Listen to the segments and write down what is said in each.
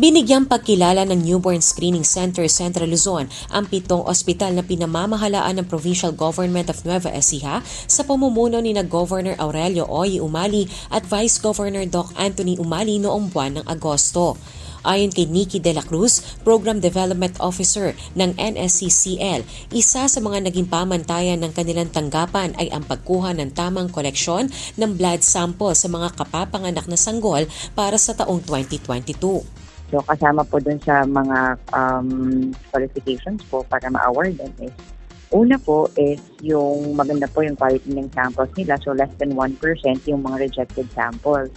Binigyang pagkilala ng Newborn Screening Center Central Luzon ang pitong ospital na pinamamahalaan ng Provincial Government of Nueva Ecija sa pamumuno ni na Governor Aurelio Oy Umali at Vice Governor Doc Anthony Umali noong buwan ng Agosto. Ayon kay Nikki De La Cruz, Program Development Officer ng NSCCL, isa sa mga naging pamantayan ng kanilang tanggapan ay ang pagkuha ng tamang koleksyon ng blood sample sa mga kapapanganak na sanggol para sa taong 2022. So kasama po dun sa mga um, qualifications po para ma-awardan is Una po is yung maganda po yung quality ng samples nila. So less than 1% yung mga rejected samples.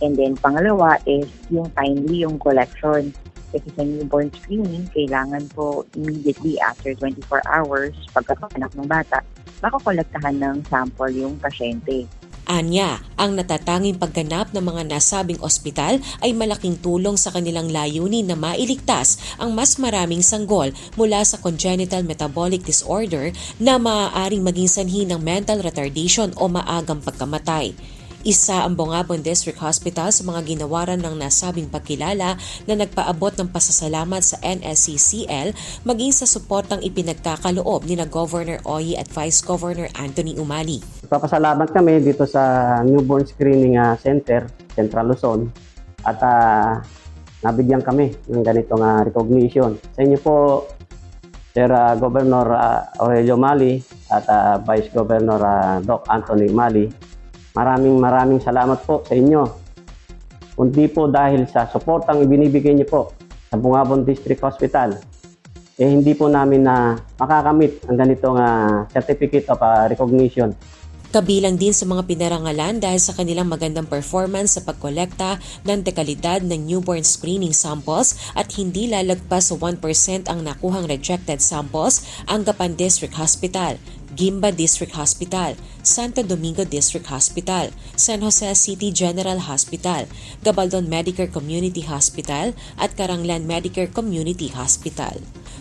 And then pangalawa is yung timely yung collection. Kasi sa newborn screening, kailangan po immediately after 24 hours, pagkakanak ng bata, makakolektahan ng sample yung pasyente. Anya, ang natatanging pagganap ng mga nasabing ospital ay malaking tulong sa kanilang layunin na mailigtas ang mas maraming sanggol mula sa congenital metabolic disorder na maaaring maging sanhi ng mental retardation o maagang pagkamatay. Isa ang Bongabon District Hospital sa mga ginawaran ng nasabing pagkilala na nagpaabot ng pasasalamat sa NSCCL maging sa suportang ipinagkakaloob ni na Governor Oyi at Vice Governor Anthony Umali. Papasalamat kami dito sa Newborn Screening ah, Center, Central Luzon. At ah, nabigyan kami ng ganitong ah, recognition. Sa inyo po, Sir ah, Governor ah, Aurelio Mali at ah, Vice Governor ah, Doc Anthony Mali. Maraming maraming salamat po sa inyo. Kundi po dahil sa suportang ibinibigay niyo po sa Bungabon District Hospital, eh hindi po namin na makakamit ang ganitong ah, certificate of ah, recognition. Kabilang din sa mga pinarangalan dahil sa kanilang magandang performance sa pagkolekta ng dekalidad ng newborn screening samples at hindi lalagpas sa 1% ang nakuhang rejected samples ang Gapan District Hospital, Gimba District Hospital, Santo Domingo District Hospital, San Jose City General Hospital, Gabaldon Medicare Community Hospital at Karanglan Medicare Community Hospital.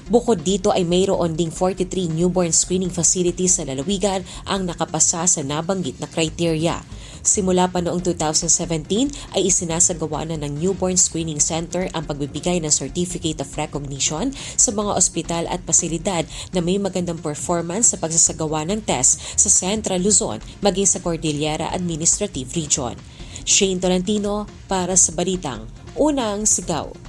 Bukod dito ay mayroon ding 43 newborn screening facilities sa lalawigan ang nakapasa sa nabanggit na criteria. Simula pa noong 2017 ay isinasagawa na ng Newborn Screening Center ang pagbibigay ng Certificate of Recognition sa mga ospital at pasilidad na may magandang performance sa pagsasagawa ng test sa Central Luzon maging sa Cordillera Administrative Region. Shane Tolentino para sa Balitang Unang Sigaw.